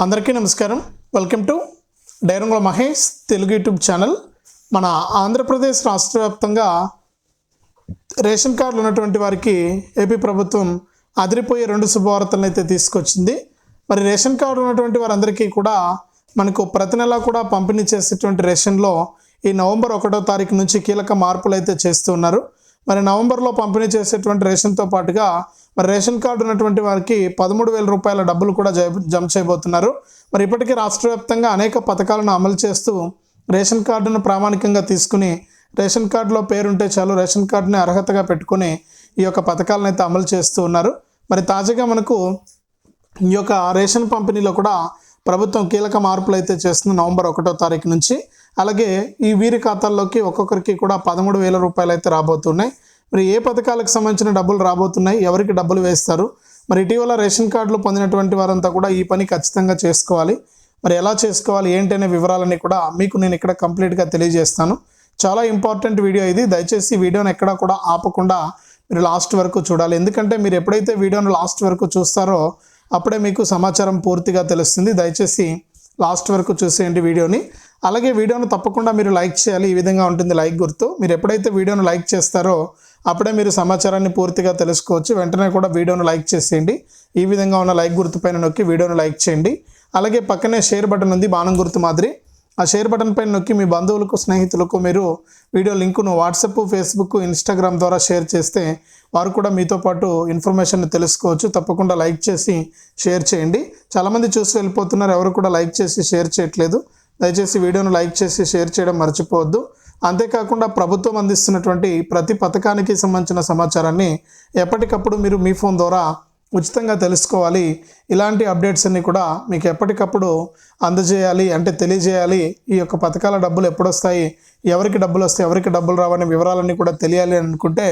అందరికీ నమస్కారం. Welcome to Dairangula Mahesh Telugu YouTube channel. మన ఆంధ్రప్రదేశ్ రాష్ట్ర వ్యాప్తంగా రేషన్ కార్డులు ఉన్నటువంటి వారికి ఏపీ ప్రభుత్వం అదిరిపోయే రెండు శుభవార్తలను అయితే తీసుకొచ్చింది. మరి రేషన్ కార్డు ఉన్నటువంటి వారందరికీ కూడా మనకు ప్రతి నెల కూడా పంపిణీ చేసేటువంటి రేషన్లో ఈ నవంబర్ ఒకటో తారీఖు నుంచి కీలక మార్పులు అయితే చేస్తూ ఉన్నారు. మరి నవంబర్లో పంపిణీ చేసేటువంటి రేషన్తో పాటుగా మరి రేషన్ కార్డు ఉన్నటువంటి వారికి పదమూడు వేల రూపాయల డబ్బులు కూడా జమ జమ చేయబోతున్నారు. మరి ఇప్పటికీ రాష్ట్ర వ్యాప్తంగా అనేక పథకాలను అమలు చేస్తూ రేషన్ కార్డును ప్రామాణికంగా తీసుకుని రేషన్ కార్డులో పేరుంటే చాలు రేషన్ కార్డుని అర్హతగా పెట్టుకుని ఈ యొక్క పథకాలను అయితే అమలు చేస్తూ ఉన్నారు. మరి తాజాగా మనకు ఈ యొక్క రేషన్ పంపిణీలో కూడా ప్రభుత్వం కీలక మార్పులు అయితే చేస్తుంది నవంబర్ ఒకటో తారీఖు నుంచి. అలాగే ఈ వీరి ఖాతాల్లోకి ఒక్కొక్కరికి కూడా పదమూడు వేల రూపాయలు అయితే రాబోతున్నాయి. మరి ఏ పథకాలకు సంబంధించిన డబ్బులు రాబోతున్నాయి? ఎవరికి డబ్బులు వేస్తారు? మరి ఇటీవల రేషన్ కార్డులు పొందినటువంటి వారంతా కూడా ఈ పని ఖచ్చితంగా చేసుకోవాలి. మరి ఎలా చేసుకోవాలి? ఏంటి అనే వివరాలన్నీ కూడా మీకు నేను ఇక్కడ కంప్లీట్గా తెలియజేస్తాను. చాలా ఇంపార్టెంట్ వీడియో ఇది. దయచేసి వీడియోని ఎక్కడా కూడా ఆపకుండా మీరు లాస్ట్ వరకు చూడాలి. ఎందుకంటే మీరు ఎప్పుడైతే వీడియోను లాస్ట్ వరకు చూస్తారో అప్పుడే మీకు సమాచారం పూర్తిగా తెలుస్తుంది. దయచేసి లాస్ట్ వరకు చూసేయండి వీడియోని. అలాగే వీడియోను తప్పకుండా మీరు లైక్ చేయాలి. ఈ విధంగా ఉంటుంది లైక్ గుర్తు. మీరు ఎప్పుడైతే వీడియోను లైక్ చేస్తారో అప్పుడే మీరు సమాచారాన్ని పూర్తిగా తెలుసుకోవచ్చు. వెంటనే కూడా వీడియోను లైక్ చేసేయండి. ఈ విధంగా ఉన్న లైక్ గుర్తు పైన నొక్కి వీడియోను లైక్ చేయండి. అలాగే పక్కనే షేర్ బటన్ ఉంది బాణం గుర్తు మాదిరి. ఆ షేర్ బటన్ పైన నొక్కి మీ బంధువులకు స్నేహితులకు మీరు వీడియో లింకును వాట్సాప్ ఫేస్బుక్ ఇన్స్టాగ్రామ్ ద్వారా షేర్ చేస్తే వారు కూడా మీతో పాటు ఇన్ఫర్మేషన్ తెలుసుకోవచ్చు. తప్పకుండా లైక్ చేసి షేర్ చేయండి. చాలామంది చూసి వెళ్ళిపోతున్నారు ఎవరు కూడా లైక్ చేసి షేర్ చేయట్లేదు. దయచేసి వీడియోను లైక్ చేసి షేర్ చేయడం మర్చిపోవద్దు. అంతేకాకుండా ప్రభుత్వం అందిస్తున్నటువంటి ప్రతి పథకానికి సంబంధించిన సమాచారాన్ని ఎప్పటికప్పుడు మీరు మీ ఫోన్ ద్వారా ఉచితంగా తెలుసుకోవాలి. ఇలాంటి అప్డేట్స్ అన్ని కూడా మీకు ఎప్పటికప్పుడు అందజేయాలి అంటే తెలియజేయాలి. ఈ యొక్క పథకాల డబ్బులు ఎప్పుడొస్తాయి? ఎవరికి డబ్బులు వస్తాయి? ఎవరికి డబ్బులు రావనే వివరాలన్నీ కూడా తెలియాలి అని అనుకుంటే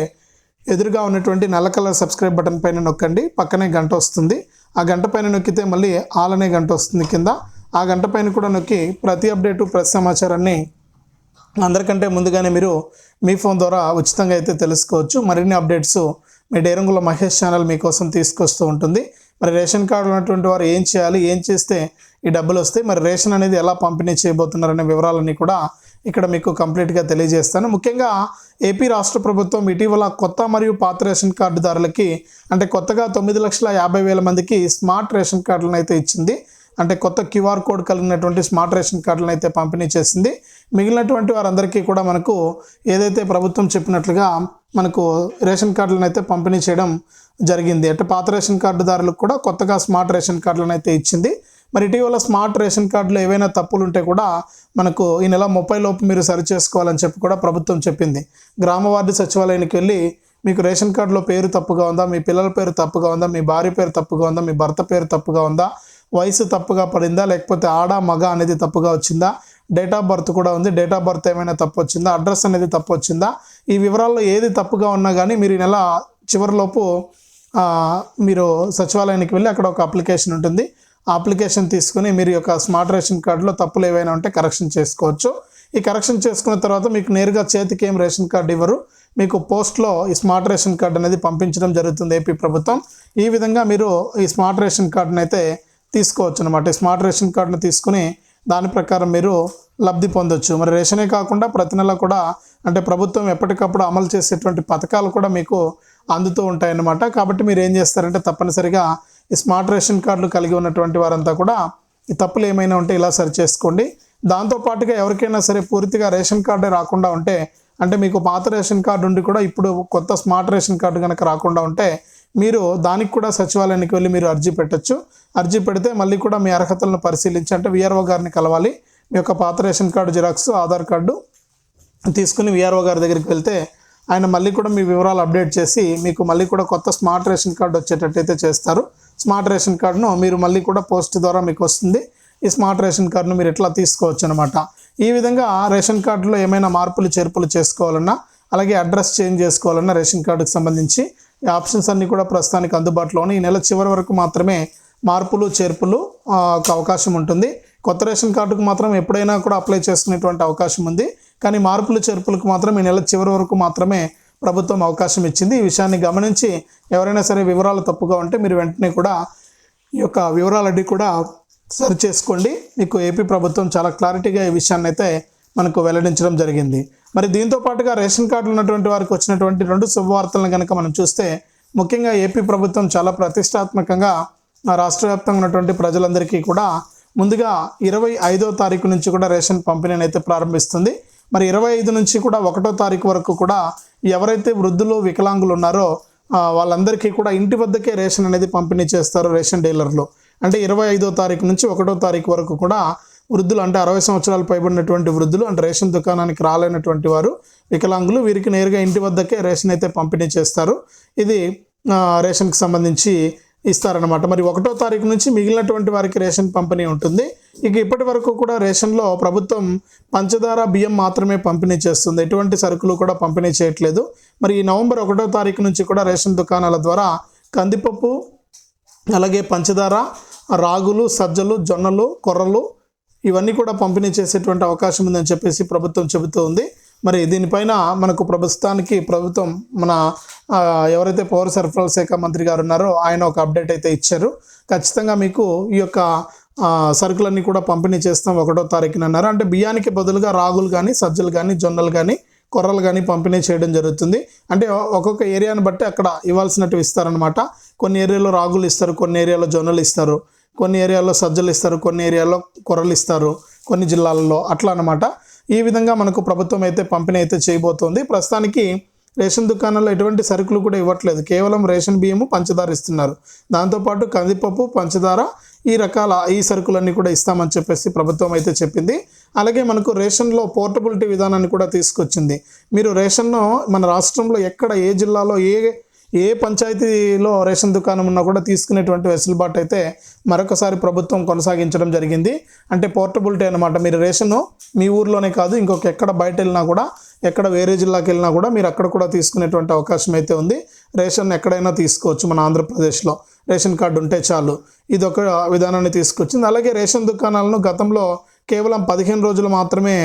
ఎదురుగా ఉన్నటువంటి నల్ల కలర్ సబ్స్క్రైబ్ బటన్ పైన నొక్కండి. పక్కనే గంట వస్తుంది. ఆ గంట పైన నొక్కితే మళ్ళీ ఆల్ అనే గంట వస్తుంది కింద. ఆ గంట పైన కూడా నొక్కి ప్రతి అప్డేటు ప్రతి సమాచారాన్ని అందరికంటే ముందుగానే మీరు మీ ఫోన్ ద్వారా ఉచితంగా అయితే తెలుసుకోవచ్చు. మరిన్ని అప్డేట్స్ మీ డేరంగుల మహేష్ ఛానల్ మీకోసం తీసుకొస్తూ ఉంటుంది. మరి రేషన్ కార్డు ఉన్నటువంటి వారు ఏం చేయాలి ఏం చేస్తే ఈ డబ్బులు వస్తాయి మరి రేషన్ అనేది ఎలా పంపిణీ చేయబోతున్నారనే వివరాలన్నీ కూడా ఇక్కడ మీకు కంప్లీట్గా తెలియజేస్తాను. ముఖ్యంగా ఏపీ రాష్ట్ర ప్రభుత్వం ఇటీవల కొత్త మరియు పాత రేషన్ కార్డుదారులకి అంటే కొత్తగా తొమ్మిది లక్షల యాభై వేల మందికి స్మార్ట్ రేషన్ కార్డులను అయితే ఇచ్చింది. అంటే కొత్త క్యూఆర్ కోడ్ కలిగినటువంటి స్మార్ట్ రేషన్ కార్డులను అయితే పంపిణీ చేసింది. మిగిలినటువంటి వారందరికీ కూడా మనకు ఏదైతే ప్రభుత్వం చెప్పినట్లుగా మనకు రేషన్ కార్డులను అయితే పంపిణీ చేయడం జరిగింది. అంటే పాత రేషన్ కార్డుదారులకు కూడా కొత్తగా స్మార్ట్ రేషన్ కార్డులను అయితే ఇచ్చింది. మరి ఇటీవల స్మార్ట్ రేషన్ కార్డులో ఏవైనా తప్పులు ఉంటే కూడా మనకు ఈ నెల ముప్పై లోపు మీరు సరి చేసుకోవాలని చెప్పి కూడా ప్రభుత్వం చెప్పింది. గ్రామ వార్డు సచివాలయానికి వెళ్ళి మీకు రేషన్ కార్డులో పేరు తప్పుగా ఉందా? మీ పిల్లల పేరు తప్పుగా ఉందా? మీ భార్య పేరు తప్పుగా ఉందా? మీ భర్త పేరు తప్పుగా ఉందా? వయసు తప్పుగా పడిందా? లేకపోతే ఆడ మగ అనేది తప్పుగా వచ్చిందా? డేట్ ఆఫ్ బర్త్ కూడా ఉంది. డేట్ ఆఫ్ బర్త్ ఏమైనా తప్పు వచ్చిందా? అడ్రస్ అనేది తప్పు వచ్చిందా? ఈ వివరాల్లో ఏది తప్పుగా ఉన్నా కానీ మీరు ఈ నెల చివరిలోపు మీరు సచివాలయానికి వెళ్ళి అక్కడ ఒక అప్లికేషన్ ఉంటుంది. ఆ అప్లికేషన్ తీసుకుని మీరు యొక్క స్మార్ట్ రేషన్ కార్డులో తప్పులు ఏవైనా ఉంటే కరెక్షన్ చేసుకోవచ్చు. ఈ కరెక్షన్ చేసుకున్న తర్వాత మీకు నేరుగా చేతికి ఏం రేషన్ కార్డు ఇవ్వరు. మీకు పోస్ట్లో ఈ స్మార్ట్ రేషన్ కార్డు అనేది పంపించడం జరుగుతుంది ఏపీ ప్రభుత్వం. ఈ విధంగా మీరు ఈ స్మార్ట్ రేషన్ కార్డునైతే అయితే తీసుకోవచ్చు అనమాట స్మార్ట్ రేషన్ కార్డును తీసుకుని దాని ప్రకారం మీరు లబ్ధి పొందొచ్చు. మరి రేషనే కాకుండా ప్రతి నెల కూడా అంటే ప్రభుత్వం ఎప్పటికప్పుడు అమలు చేసేటువంటి పథకాలు కూడా మీకు అందుతూ ఉంటాయన్నమాట. కాబట్టి మీరు ఏం చేస్తారంటే తప్పనిసరిగా ఈ స్మార్ట్ రేషన్ కార్డులు కలిగి ఉన్నటువంటి వారంతా కూడా ఈ తప్పులు ఏమైనా ఉంటే ఇలా సరి చేసుకోండి. దాంతోపాటుగా ఎవరికైనా సరే పూర్తిగా రేషన్ కార్డే రాకుండా ఉంటే అంటే మీకు పాత రేషన్ కార్డు ఉండి కూడా ఇప్పుడు కొత్త స్మార్ట్ రేషన్ కార్డు కనుక రాకుండా ఉంటే మీరు దానికి కూడా సచివాలయానికి వెళ్ళి మీరు అర్జీ పెట్టొచ్చు. అర్జీ పెడితే మళ్ళీ కూడా మీ అర్హతలను పరిశీలించి అంటే విఆర్ఓ గారిని కలవాలి. మీ యొక్క పాత ration card xerox Aadhaar card తీసుకుని విఆర్ఓ గారి దగ్గరికి వెళ్తే ఆయన మళ్ళీ కూడా మీ వివరాలు అప్డేట్ చేసి మీకు మళ్ళీ కూడా కొత్త స్మార్ట్ రేషన్ కార్డు వచ్చేటట్టయితే చేస్తారు. స్మార్ట్ రేషన్ కార్డును మీరు మళ్ళీ కూడా పోస్ట్ ద్వారా మీకు వస్తుంది. ఈ స్మార్ట్ రేషన్ కార్డును మీరు ఎట్లా తీసుకోవచ్చు అనమాట ఈ విధంగా రేషన్ కార్డులో ఏమైనా మార్పులు చేర్పులు చేసుకోవాలన్నా అలాగే అడ్రస్ చేంజ్ చేసుకోవాలన్నా రేషన్ కార్డుకు సంబంధించి ఈ ఆప్షన్స్ అన్నీ కూడా ప్రస్తుతానికి అందుబాటులోని. ఈ నెల చివరి వరకు మాత్రమే మార్పులు చేర్పులు ఒక అవకాశం ఉంటుంది. కొత్త రేషన్ కార్డుకు మాత్రం ఎప్పుడైనా కూడా అప్లై చేసుకునేటువంటి అవకాశం ఉంది. కానీ మార్పులు చేర్పులకు మాత్రం ఈ నెల చివరి వరకు మాత్రమే ప్రభుత్వం అవకాశం ఇచ్చింది. ఈ విషయాన్ని గమనించి ఎవరైనా సరే వివరాలు తప్పుగా ఉంటే మీరు వెంటనే కూడా ఈ యొక్క వివరాలన్నీ కూడా సరి చేసుకోండి. మీకు ఏపీ ప్రభుత్వం చాలా క్లారిటీగా ఈ విషయాన్ని అయితే మనకు వెల్లడించడం జరిగింది. మరి దీంతో పాటుగా రేషన్ కార్డులు ఉన్నటువంటి వారికి వచ్చినటువంటి రెండు శుభవార్తలను కనుక మనం చూస్తే ముఖ్యంగా ఏపీ ప్రభుత్వం చాలా ప్రతిష్టాత్మకంగా రాష్ట్ర వ్యాప్తంగా ఉన్నటువంటి ప్రజలందరికీ కూడా ముందుగా ఇరవై ఐదో తారీఖు నుంచి కూడా రేషన్ పంపిణీని అయితే ప్రారంభిస్తుంది. మరి ఇరవై ఐదు నుంచి కూడా ఒకటో తారీఖు వరకు కూడా ఎవరైతే వృద్ధులు వికలాంగులు ఉన్నారో వాళ్ళందరికీ కూడా ఇంటి వద్దకే రేషన్ అనేది పంపిణీ చేస్తారు రేషన్ డీలర్లు. అంటే ఇరవై ఐదో తారీఖు నుంచి ఒకటో తారీఖు వరకు కూడా వృద్ధులు అంటే అరవై సంవత్సరాలు పైబడినటువంటి వృద్ధులు అంటే రేషన్ దుకాణానికి రాలేనటువంటి వారు వికలాంగులు వీరికి నేరుగా ఇంటి వద్దకే రేషన్ అయితే పంపిణీ చేస్తారు. ఇది రేషన్కి సంబంధించి ఇస్తారనమాట మరి ఒకటో తారీఖు నుంచి మిగిలినటువంటి వారికి రేషన్ పంపిణీ ఉంటుంది. ఇక ఇప్పటి వరకు కూడా రేషన్లో ప్రభుత్వం పంచదార బియ్యం మాత్రమే పంపిణీ చేస్తుంది. ఎటువంటి సరుకులు కూడా పంపిణీ చేయట్లేదు. మరి ఈ నవంబర్ ఒకటో తారీఖు నుంచి కూడా రేషన్ దుకాణాల ద్వారా కందిపప్పు అలాగే పంచదార రాగులు సజ్జలు జొన్నలు కొర్రలు ఇవన్నీ కూడా పంపిణీ చేసేటువంటి అవకాశం ఉందని చెప్పేసి ప్రభుత్వం చెబుతూ ఉంది. మరి దీనిపైన మనకు ప్రభుత్వానికి ప్రభుత్వం మన ఎవరైతే పౌర సరఫరాల శాఖ మంత్రి గారు ఉన్నారో ఆయన ఒక అప్డేట్ అయితే ఇచ్చారు. ఖచ్చితంగా మీకు ఈ యొక్క సరుకులన్నీ కూడా పంపిణీ చేస్తాం ఒకటో తారీఖున అన్నారు. అంటే బియ్యానికి బదులుగా రాగులు కానీ సజ్జలు కానీ జొన్నలు కానీ కొర్రలు కానీ పంపిణీ చేయడం జరుగుతుంది. అంటే ఒక్కొక్క ఏరియాని బట్టి అక్కడ ఇవ్వాల్సినట్టు ఇస్తారనమాట కొన్ని ఏరియాలో రాగులు ఇస్తారు కొన్ని ఏరియాలో జొన్నలు ఇస్తారు. కొన్ని ఏరియాల్లో సజ్జలు ఇస్తారు కొన్ని ఏరియాల్లో కొర్రలు ఇస్తారు కొన్ని జిల్లాలలో అట్లా అనమాట ఈ విధంగా మనకు ప్రభుత్వం అయితే పంపిణీ అయితే చేయబోతోంది. ప్రస్తుతానికి రేషన్ దుకాణాల్లో ఎటువంటి సరుకులు కూడా ఇవ్వట్లేదు. కేవలం రేషన్ బియ్యము పంచదార ఇస్తున్నారు. దాంతోపాటు కందిపప్పు పంచదార ఈ రకాల ఈ సరుకులన్నీ కూడా ఇస్తామని చెప్పేసి ప్రభుత్వం అయితే చెప్పింది. అలాగే మనకు రేషన్లో పోర్టబిలిటీ విధానాన్ని కూడా తీసుకొచ్చింది. మీరు రేషన్ను మన రాష్ట్రంలో ఎక్కడ ఏ జిల్లాలో ఏ ఏ పంచాయతీలో రేషన్ దుకాణం ఉన్నా కూడా తీసుకునేటువంటి వెసులుబాటు అయితే మరొకసారి ప్రభుత్వం కొనసాగించడం జరిగింది. అంటే పోర్టబిలిటీ అనమాట మీరు రేషన్ మీ ఊర్లోనే కాదు ఇంకొక ఎక్కడ బయట వెళ్ళినా కూడా ఎక్కడ వేరే జిల్లాకి వెళ్ళినా కూడా మీరు అక్కడ కూడా తీసుకునేటువంటి అవకాశం అయితే ఉంది. రేషన్ ఎక్కడైనా తీసుకోవచ్చు మన ఆంధ్రప్రదేశ్లో. రేషన్ కార్డు ఉంటే చాలు. ఇది ఒక విధానాన్ని తీసుకొచ్చింది. అలాగే రేషన్ దుకాణాలను గతంలో కేవలం పదిహేను రోజులు మాత్రమే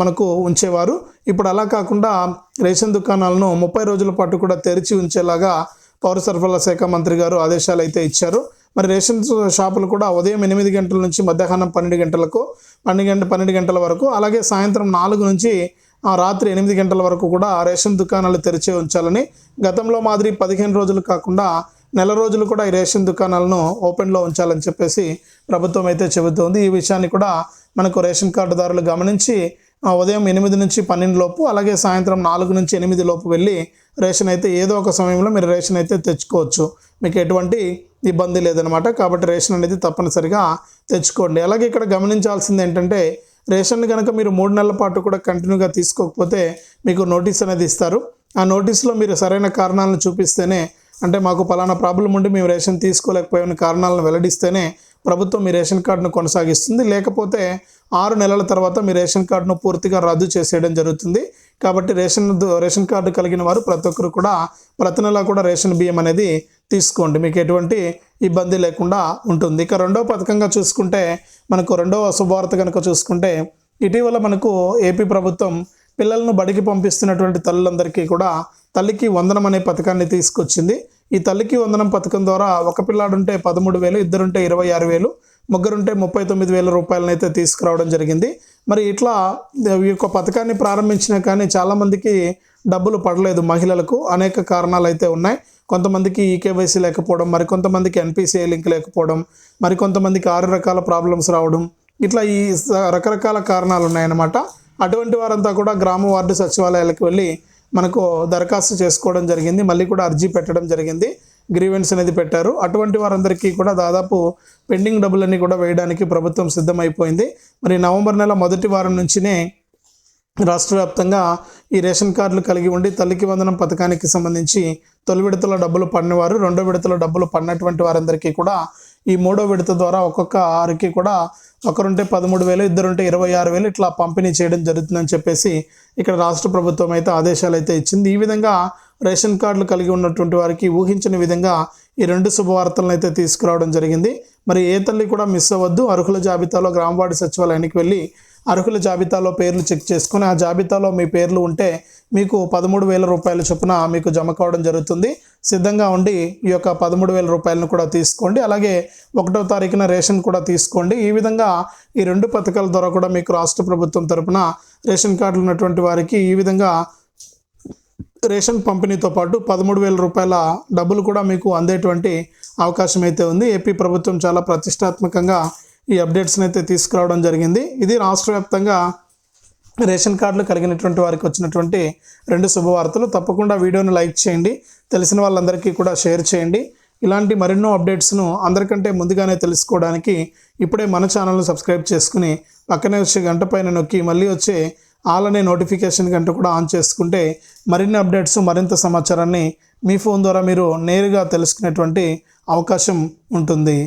మనకు ఉంచేవారు. ఇప్పుడు అలా కాకుండా రేషన్ దుకాణాలను ముప్పై రోజుల పాటు కూడా తెరిచి ఉంచేలాగా పౌర సరఫరాల శాఖ మంత్రి గారు ఆదేశాలు అయితే ఇచ్చారు. మరి రేషన్ షాపులు కూడా ఉదయం ఎనిమిది గంటల నుంచి మధ్యాహ్నం పన్నెండు గంటలకు పన్నెండు గంట పన్నెండు గంటల వరకు అలాగే సాయంత్రం నాలుగు నుంచి రాత్రి ఎనిమిది గంటల వరకు కూడా రేషన్ దుకాణాలు తెరిచే ఉంచాలని గతంలో మాదిరి పదిహేను రోజులు కాకుండా నెల రోజులు కూడా ఈ రేషన్ దుకాణాలను ఓపెన్లో ఉంచాలని చెప్పేసి ప్రభుత్వం అయితే చెబుతోంది. ఈ విషయాన్ని కూడా మనకు రేషన్ కార్డుదారులు గమనించి ఉదయం ఎనిమిది నుంచి పన్నెండు లోపు అలాగే సాయంత్రం నాలుగు నుంచి ఎనిమిది లోపు వెళ్ళి రేషన్ అయితే ఏదో ఒక సమయంలో మీరు రేషన్ అయితే తెచ్చుకోవచ్చు. మీకు ఎటువంటి ఇబ్బంది లేదనమాట కాబట్టి రేషన్ అనేది తప్పనిసరిగా తెచ్చుకోండి. అలాగే ఇక్కడ గమనించాల్సింది ఏంటంటే రేషన్ కనుక మీరు మూడు నెలల పాటు కూడా కంటిన్యూగా తీసుకోకపోతే మీకు నోటీస్ అనేది ఇస్తారు. ఆ నోటీస్లో మీరు సరైన కారణాలను చూపిస్తేనే అంటే మాకు పలానా ప్రాబ్లం ఉండి మేము రేషన్ తీసుకోలేకపోయిన కారణాలను వెల్లడిస్తేనే ప్రభుత్వం మీ రేషన్ కార్డును కొనసాగిస్తుంది. లేకపోతే ఆరు నెలల తర్వాత మీ రేషన్ కార్డును పూర్తిగా రద్దు చేసేయడం జరుగుతుంది. కాబట్టి రేషన్ దు- రేషన్ కార్డు కలిగిన వారు ప్రతి ఒక్కరు కూడా ప్రతి నెల కూడా రేషన్ బియ్యం అనేది తీసుకోండి. మీకు ఎటువంటి ఇబ్బంది లేకుండా ఉంటుంది. ఇక రెండవ పథకంగా చూసుకుంటే మనకు రెండవ శుభవార్త కనుక చూసుకుంటే ఇటీవల మనకు ఏపీ ప్రభుత్వం పిల్లలను బడికి పంపిస్తున్నటువంటి తల్లులందరికీ కూడా తల్లికి వందనం అనే పథకాన్ని తీసుకొచ్చింది. ఈ తల్లికి వందనం పథకం ద్వారా ఒక పిల్లాడుంటే పదమూడు వేలు ఇద్దరుంటే ఇరవై ఆరు వేలు ముగ్గురుంటే ముప్పై తొమ్మిది వేల రూపాయలను అయితే తీసుకురావడం జరిగింది. మరి ఇట్లా ఈ యొక్క పథకాన్ని ప్రారంభించినా కానీ చాలామందికి డబ్బులు పడలేదు మహిళలకు. అనేక కారణాలు అయితే ఉన్నాయి. కొంతమందికి ఈకేవైసీ లేకపోవడం మరి కొంతమందికి ఎన్పిసిఐ లింక్ లేకపోవడం మరి కొంతమందికి ఆరు రకాల ప్రాబ్లమ్స్ రావడం ఇట్లా ఈ స- రకరకాల కారణాలు ఉన్నాయన్నమాట అటువంటి వారంతా కూడా గ్రామ వార్డు సచివాలయాలకు వెళ్ళి మనకు దరఖాస్తు చేసుకోవడం జరిగింది. మళ్ళీ కూడా అర్జీ పెట్టడం జరిగింది. గ్రీవెన్స్ అనేది పెట్టారు. అటువంటి వారందరికీ కూడా దాదాపు పెండింగ్ డబ్బులన్నీ కూడా వేయడానికి ప్రభుత్వం సిద్ధమైపోయింది. మరి నవంబర్ నెల మొదటి వారం నుంచినే రాష్ట్ర వ్యాప్తంగా ఈ రేషన్ కార్డులు కలిగి ఉండి తల్లికి వందనం పథకానికి సంబంధించి తొలి విడతలో డబ్బులు పడినవారు రెండో విడతలో డబ్బులు పడినటువంటి వారందరికీ కూడా ఈ మూడో విడత ద్వారా ఒక్కొక్క వారికి కూడా ఒకరుంటే పదమూడు వేలు ఇద్దరుంటే ఇరవై ఆరు వేలు ఇట్లా పంపిణీ చేయడం జరుగుతుందని చెప్పేసి ఇక్కడ రాష్ట్ర ప్రభుత్వం అయితే ఆదేశాలు అయితే ఇచ్చింది. ఈ విధంగా రేషన్ కార్డులు కలిగి ఉన్నటువంటి వారికి ఊహించని విధంగా ఈ రెండు శుభవార్తలను అయితే తీసుకురావడం జరిగింది. మరి ఏ తల్లి కూడా మిస్ అవ్వద్దు. అర్హుల జాబితాలో గ్రామవార్డు సచివాలయానికి వెళ్ళి అర్హుల జాబితాలో పేర్లు చెక్ చేసుకుని ఆ జాబితాలో మీ పేర్లు ఉంటే మీకు పదమూడు వేల రూపాయల చొప్పున మీకు జమ కావడం జరుగుతుంది. సిద్ధంగా ఉండి ఈ యొక్క పదమూడు వేల రూపాయలను కూడా తీసుకోండి. అలాగే ఒకటో తారీఖున రేషన్ కూడా తీసుకోండి. ఈ విధంగా ఈ రెండు పథకాల ద్వారా కూడా మీకు రాష్ట్ర ప్రభుత్వం తరపున రేషన్ కార్డులు ఉన్నటువంటి వారికి ఈ విధంగా రేషన్ పంపిణీతో పాటు పదమూడు వేల రూపాయల డబ్బులు కూడా మీకు అందేటువంటి అవకాశం అయితే ఉంది. ఏపీ ప్రభుత్వం చాలా ప్రతిష్టాత్మకంగా ఈ అప్డేట్స్ని అయితే తీసుకురావడం జరిగింది. ఇది రాష్ట్ర వ్యాప్తంగా రేషన్ కార్డులు కలిగినటువంటి వారికి వచ్చినటువంటి రెండు శుభవార్తలు. తప్పకుండా వీడియోని లైక్ చేయండి. తెలిసిన వాళ్ళందరికీ కూడా షేర్ చేయండి. ఇలాంటి మరెన్నో అప్డేట్స్ను అందరికంటే ముందుగానే తెలుసుకోవడానికి ఇప్పుడే మన ఛానల్ను సబ్స్క్రైబ్ చేసుకుని పక్కనే వచ్చే గంట పైన నొక్కి మళ్ళీ వచ్చే ఆల్ అనే నోటిఫికేషన్ గంట కూడా ఆన్ చేసుకుంటే మరిన్ని అప్డేట్స్ మరింత సమాచారాన్ని మీ ఫోన్ ద్వారా మీరు నేరుగా తెలుసుకునేటువంటి అవకాశం ఉంటుంది.